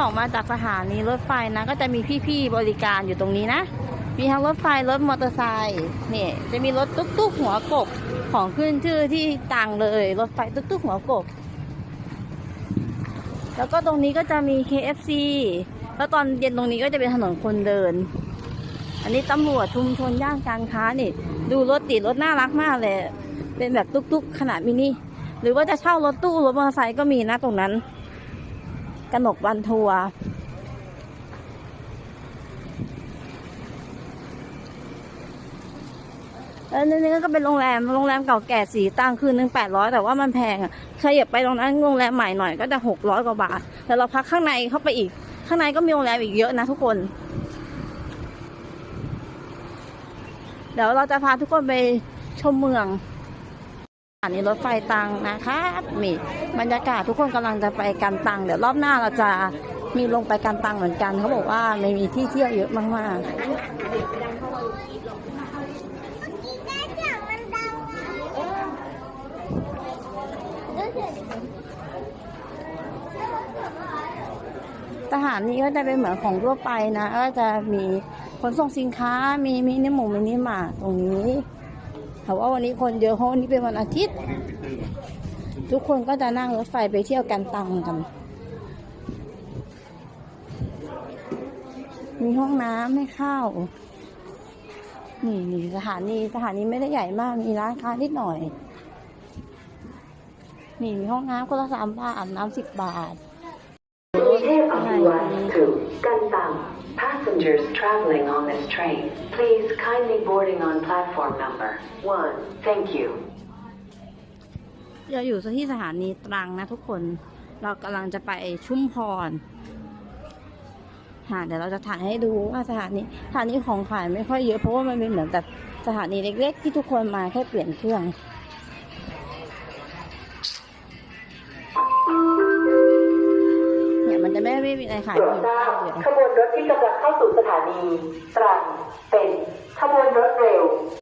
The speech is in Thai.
ออกมาจากสถานีรถไฟนะ ก็จะมีพี่ๆบริการอยู่ตรงนี้นะ มีทั้งรถไฟรถมอเตอร์ไซค์นี่จะมีรถตุ๊กๆหัวกบของขึ้นชื่อที่ตังเลย รถไฟตุ๊กๆหัวกบแล้วก็ตรงนี้ก็จะมี KFC แล้วตอนเย็นตรงนี้ก็จะเป็นถนนคนเดิน อันนี้ตำรวจชุมชนย่านการค้านี่ ดูรถติดรถน่ารักมากเลย เป็นแบบตุ๊กๆขนาดมินิหรือว่าจะเช่ารถตู้รถมอเตอร์ไซค์ก็มีนะตรงนั้น กนกวันทัวร์แล้วนี่ก็เป็นโรงแรม โรงแรมเก่าแก่สีตังคืนหนึ่งแปดร้อยแต่ว่ามันแพงอะเคยอยากไปตรงนั้นโรงแรมใหม่หน่อยก็จะหกร้อยกว่าบาท แต่เราพักข้างในเข้าไปอีก ข้างในก็มีโรงแรมอีกเยอะนะทุกคน เดี๋ยวเราจะพาทุกคนไปชมเมือง อันนี้รถไฟตังนะคะมีบรรยากาศทุกคนกำลังจะไปกันตังเดี๋ยวรอบหน้าเราจะมีลงไปกันตังเหมือนกันเขาบอกว่าไม่มีที่เที่ยวเยอะมากๆสถานีก็จะเป็นเหมือนของทั่วไปนะก็จะมีขนส่งสินค้ามีมินิมูมินิมาตรงนี้ แต่ว่าวันนี้คนเยอะเพราะวันนี้เป็นวันอาทิตย์ ทุกคนก็จะนั่งรถไฟไปเที่ยวกันตังกัน มีห้องน้ำให้เข้านี่นี่สถานีสถานีไม่ได้ใหญ่มากมีร้านค้านิดหน่อย นี่มีห้องน้ำคนละสามบาทอาบน้ำสิบบาท รุงเทพอภิวัตถึงกันตัง Passengers traveling on this train, please kindly boarding on platform number one. Thank you. เราอยู่ที่สถานีตรังนะทุกคน เรากำลังจะไปชุมพรหาเดี๋ยวเราจะถ่ายให้ดูว่าสถานีสถานีของขายไม่ค่อยเยอะเพราะว่ามันเป็นเหมือนแบบสถานีเล็ก ๆ ที่ทุกคนมาแค่เปลี่ยนเครื่อง ไม่ไม่มีอะไรขายโปรอดยู่ทราบเดียวขบวนรถที่กำลังเข้าสู่สถานีตรังเป็นขบวนรถเร็ว